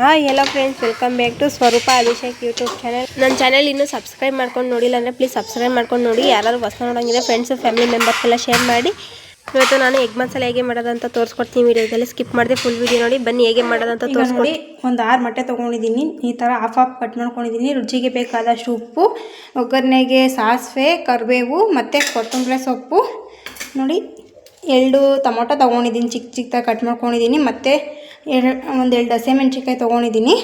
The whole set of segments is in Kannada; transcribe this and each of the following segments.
ಹಾಯ್ ಎಲ್ಲ friends welcome back to Swaroopa Abhishek YouTube channel ನನ್ನ ಚಾನಲ್ ಇನ್ನೂ ಸಬ್ಸ್ಕ್ರೈಬ್ ಮಾಡ್ಕೊಂಡು ನೋಡಿಲ್ಲ ಅಂದರೆ ಪ್ಲೀಸ್ ಸಬ್ಸ್ಕ್ರೈಬ್ ಮಾಡ್ಕೊಂಡು ನೋಡಿ. ಯಾರು ಹೊಸ ನೋಡೋಂಗಿದೆ ಫ್ರೆಂಡ್ಸು ಫ್ಯಾಮಿಲಿ ಮೆಂಬರ್ಸ್ಗೆಲ್ಲ ಶೇರ್ ಮಾಡಿ. ಇವತ್ತು ನಾನು ಎಗ್ ಮಸಾಲೆ ಹೇಗೆ ಮಾಡೋದಂತ ತೋರಿಸ್ಕೊಡ್ತೀನಿ ವಿಡಿಯೋದಲ್ಲಿ. ಸ್ಕಿಪ್ ಮಾಡಿದೆ ಫುಲ್ ವಿಡಿಯೋ ನೋಡಿ. ಬನ್ನಿ ಹೇಗೆ ಮಾಡೋದಂತ ತೋರಿಸ್ಕೊಡಿ ಒಂದು ಆರು ಮೊಟ್ಟೆ ತೊಗೊಂಡಿದ್ದೀನಿ. ಈ ಥರ ಹಾಫ್ ಹಾಫ್ ಕಟ್ ಮಾಡ್ಕೊಂಡಿದ್ದೀನಿ. ರುಚಿಗೆ ಬೇಕಾದಷ್ಟು ಉಪ್ಪು ಒಗ್ಗರಣೆಗೆ ಸಾಸಿವೆ ಕರಿಬೇವು ಮತ್ತು ಕೊತ್ತಂಬರಿ ಸೊಪ್ಪು. ನೋಡಿ ಎರಡು ಟೊಮೊಟೊ ತೊಗೊಂಡಿದ್ದೀನಿ. ಚಿಕ್ಕ ಚಿಕ್ಕದಾಗಿ ಕಟ್ ಮಾಡ್ಕೊಂಡಿದ್ದೀನಿ. ಮತ್ತು ಎರಡು, ಒಂದು ಎರಡು ಹಸಿಮೆಣ್ಸಿನ್ಕಾಯಿ ತೊಗೊಂಡಿದ್ದೀನಿ.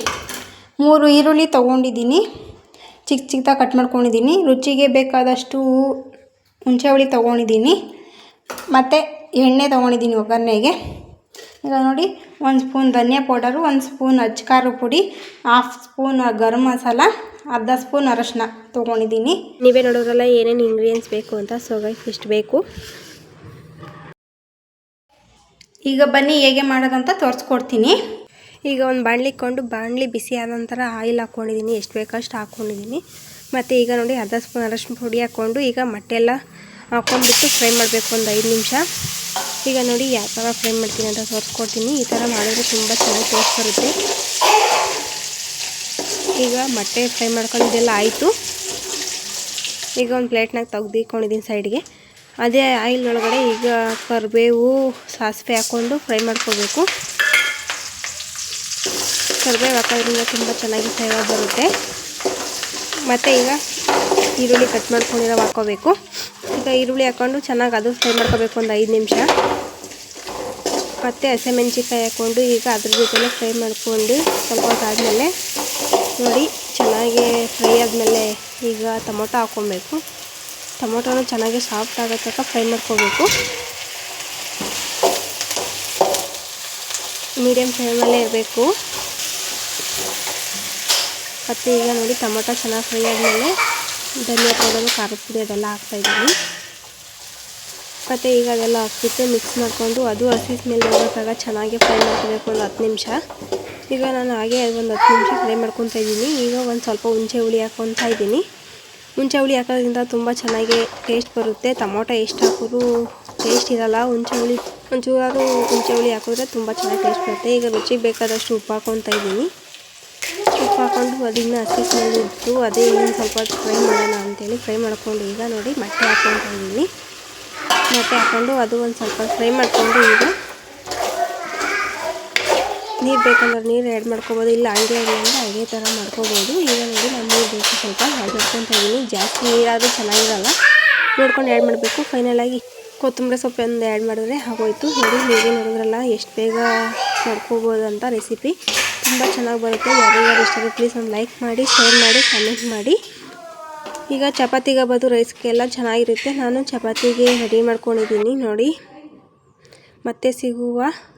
ಮೂರು ಈರುಳ್ಳಿ ತೊಗೊಂಡಿದ್ದೀನಿ. ಚಿಕ್ಕ ಚಿಕ್ಕದಾಗಿ ಕಟ್ ಮಾಡ್ಕೊಂಡಿದ್ದೀನಿ. ರುಚಿಗೆ ಬೇಕಾದಷ್ಟು ಹುಣಸೆ ಹುಳಿ ತೊಗೊಂಡಿದ್ದೀನಿ. ಮತ್ತು ಎಣ್ಣೆ ತೊಗೊಂಡಿದ್ದೀನಿ ಒಗ್ಗರಣೆಗೆ. ಈಗ ನೋಡಿ, ಒಂದು ಸ್ಪೂನ್ ಧನಿಯಾ ಪೌಡರು, ಒಂದು ಸ್ಪೂನ್ ಅಚ್ಕಾರದ ಪುಡಿ, ಹಾಫ್ ಸ್ಪೂನ್ ಗರಂ ಮಸಾಲ, ಅರ್ಧ ಸ್ಪೂನ್ ಅರಶಿನ ತೊಗೊಂಡಿದ್ದೀನಿ. ನೀವೇ ನೋಡೋದ್ರಲ್ಲ ಏನೇನು ಇಂಗ್ರೀಡಿಯೆಂಟ್ಸ್ ಬೇಕು ಅಂತ ಸೊಗೈ ಇಷ್ಟು ಬೇಕು. ಈಗ ಬನ್ನಿ ಹೇಗೆ ಮಾಡೋದಂತ ತೋರಿಸ್ಕೊಡ್ತೀನಿ. ಈಗ ಒಂದು ಬಾಣಲಿ ಇಟ್ಕೊಂಡು ಬಾಣಲಿ ಬಿಸಿ ಆದ ನಂತರ ಆಯಿಲ್ ಹಾಕ್ಕೊಂಡಿದ್ದೀನಿ, ಎಷ್ಟು ಬೇಕಷ್ಟು ಹಾಕ್ಕೊಂಡಿದ್ದೀನಿ. ಮತ್ತು ಈಗ ನೋಡಿ ಅರ್ಧ ಸ್ಪೂನ್ ಅರಶಿನ ಪುಡಿ ಹಾಕ್ಕೊಂಡು ಈಗ ಮೊಟ್ಟೆ ಎಲ್ಲ ಹಾಕ್ಕೊಂಡ್ಬಿಟ್ಟು ಫ್ರೈ ಮಾಡಬೇಕು ಒಂದು ಐದು ನಿಮಿಷ. ಈಗ ನೋಡಿ ಯಾವ ಥರ ಫ್ರೈ ಮಾಡ್ತೀನಿ ಅಂತ ತೋರಿಸ್ಕೊಡ್ತೀನಿ. ಈ ಥರ ಮಾಡಿದ್ರೆ ತುಂಬ ಚೆನ್ನಾಗಿ ಟೇಸ್ಟ್ ಬರುತ್ತೆ. ಈಗ ಮೊಟ್ಟೆ ಫ್ರೈ ಮಾಡ್ಕೊಂಡಿದ್ದೆಲ್ಲ ಆಯಿತು. ಈಗ ಒಂದು ಪ್ಲೇಟ್ನಾಗ ತೆಗ್ದಿಕೊಂಡಿದ್ದೀನಿ ಸೈಡ್ಗೆ. ಅದೇ ಆಯಿಲ್ ಒಳಗಡೆ ಈಗ ಕರಿಬೇವು, ಸಾಸಿವೆ ಹಾಕ್ಕೊಂಡು ಫ್ರೈ ಮಾಡ್ಕೋಬೇಕು. ಕರಿಬೇವು ಹಾಕೋದ್ರಿಂದ ತುಂಬ ಚೆನ್ನಾಗಿ ಫ್ಲೇವರ್ ಬರುತ್ತೆ. ಮತ್ತು ಈಗ ಈರುಳ್ಳಿ ಕಟ್ ಮಾಡ್ಕೊಂಡಿರೋ ಹಾಕ್ಕೋಬೇಕು ಈಗ ಈರುಳ್ಳಿ ಹಾಕ್ಕೊಂಡು ಚೆನ್ನಾಗಿ ಅದು ಫ್ರೈ ಮಾಡ್ಕೋಬೇಕು ಒಂದು ಐದು ನಿಮಿಷ. ಮತ್ತು ಹಸಿಮೆಣ್ಸಿಕಾಯಿ ಹಾಕ್ಕೊಂಡು ಈಗ ಅದ್ರ ಜೊತೆಲೆ ಫ್ರೈ ಮಾಡ್ಕೊಂಡು ಸ್ವಲ್ಪ ಹೊತ್ತಾದಮೇಲೆ ನೋಡಿ ಚೆನ್ನಾಗಿ ಫ್ರೈ ಆದಮೇಲೆ ಈಗ ಟೊಮೊಟೊ ಹಾಕ್ಕೊಬೇಕು ಟೊಮೊಟೊನು ಚೆನ್ನಾಗಿ ಸಾಫ್ಟ್ ಆಗೋ ತನಕ ಫ್ರೈ ಮಾಡ್ಕೋಬೇಕು. ಮೀಡಿಯಮ್ ಫ್ಲೇಮಲ್ಲೇ ಇರಬೇಕು. ಮತ್ತು ಈಗ ನೋಡಿ ಟೊಮೊಟೊ ಚೆನ್ನಾಗಿ ಫ್ರೈ ಆದಮೇಲೆ ಧನಿಯಾ ಪೌಡರು, ಖಾರದ ಪುಡಿ ಅದೆಲ್ಲ ಹಾಕ್ತಾಯಿದ್ದೀನಿ ಮತ್ತು ಈಗ ಅದೆಲ್ಲ ಹಾಕ್ಬಿಟ್ಟು ಮಿಕ್ಸ್ ಮಾಡಿಕೊಂಡು ಅದು ಹಸಿ ಸ್ಮೆಲ್ ಹೋಗೋಕ್ಕಾಗ ಚೆನ್ನಾಗಿ ಫ್ರೈ ಮಾಡ್ಕೋಬೇಕು ಒಂದು ಹತ್ತು ನಿಮಿಷ. ಈಗ ನಾನು ಹಾಗೆ ಒಂದು ಹತ್ತು ನಿಮಿಷ ಫ್ರೈ ಮಾಡ್ಕೊತಾ ಇದ್ದೀನಿ. ಈಗ ಒಂದು ಸ್ವಲ್ಪ ಹುಣಸೆ ಹುಳಿ ಹಾಕ್ಕೊತಾ ಇದ್ದೀನಿ. ಹುಣಸೆ ಹುಳಿ ಹಾಕೋದ್ರಿಂದ ತುಂಬ ಚೆನ್ನಾಗಿ ಟೇಸ್ಟ್ ಬರುತ್ತೆ. ಟೊಮೊಟೊ ಎಷ್ಟು ಹಾಕಿದ್ರೂ ಟೇಸ್ಟ್ ಇರಲ್ಲ. ಹುಣಸೆ ಹುಳಿ, ಒಂಚೂರಾದ್ರು ಹುಣಸೆ ಹುಳಿ ಹಾಕಿದ್ರೆ ತುಂಬ ಚೆನ್ನಾಗಿ ಟೇಸ್ಟ್ ಬರುತ್ತೆ. ಈಗ ರುಚಿಗೆ ಬೇಕಾದಷ್ಟು ಉಪ್ಪು ಹಾಕ್ಕೊತಾ ಇದ್ದೀನಿ. ಉಪ್ಪು ಹಾಕ್ಕೊಂಡು ಅದನ್ನು ಹಸಿ ಇಟ್ಟು ಅದೇ ಇನ್ನೊಂದು ಸ್ವಲ್ಪ ಫ್ರೈ ಮಾಡೋಣ ಅಂತೇಳಿ ಫ್ರೈ ಮಾಡ್ಕೊಂಡು ಈಗ ನೋಡಿ, ಮೊಟ್ಟೆ ಹಾಕ್ಕೊತಾ ಇದ್ದೀನಿ. ಮೊಟ್ಟೆ ಹಾಕ್ಕೊಂಡು ಅದು ಒಂದು ಸ್ವಲ್ಪ ಫ್ರೈ ಮಾಡಿಕೊಂಡು ಈಗ ನೀರು ಬೇಕಂದ್ರೆ ನೀರು ಆ್ಯಡ್ ಮಾಡ್ಕೊಬೋದು, ಇಲ್ಲ ಹಂಗೆ ಅಂದರೆ ಹಂಗೆ ಥರ ಮಾಡ್ಕೋಬೋದು. ಈಗ ನೋಡಿ ನಾನು ನೀರು ಬೇಕು ಸ್ವಲ್ಪ ಆ್ಯಡ್ ಮಾಡ್ಕೊತಾ ಇದ್ದೀನಿ ಜಾಸ್ತಿ ನೀರಾದರೂ ಚೆನ್ನಾಗಿರಲ್ಲ. ನೋಡ್ಕೊಂಡು ಆ್ಯಡ್ ಮಾಡಬೇಕು. ಫೈನಲಾಗಿ ಕೊತ್ತಂಬರಿ ಸೊಪ್ಪು ಒಂದು ಆ್ಯಡ್ ಮಾಡಿದ್ರೆ ಆಗೋಯ್ತು. ನೋಡಿ ಹೇಗೆ ನೋಡಿದ್ರಲ್ಲ ಎಷ್ಟು ಬೇಗ ಮಾಡ್ಕೋಬೋದು ಅಂತ ರೆಸಿಪಿ ತುಂಬ ಚೆನ್ನಾಗಿ ಬರುತ್ತೆ. ಯಾರ್ಯಾರು ಇಷ್ಟ ಪ್ಲೀಸ್ ಒಂದು ಲೈಕ್ ಮಾಡಿ ಶೇರ್ ಮಾಡಿ ಕಮೆಂಟ್ ಮಾಡಿ. ಈಗ ಚಪಾತಿಗೆ ಬದು ರೈಸ್ಗೆಲ್ಲ ಚೆನ್ನಾಗಿರುತ್ತೆ. ನಾನು ಚಪಾತಿಗೆ ರೆಡಿ ಮಾಡ್ಕೊಂಡಿದ್ದೀನಿ. ನೋಡಿ, ಮತ್ತೆ ಸಿಗುವ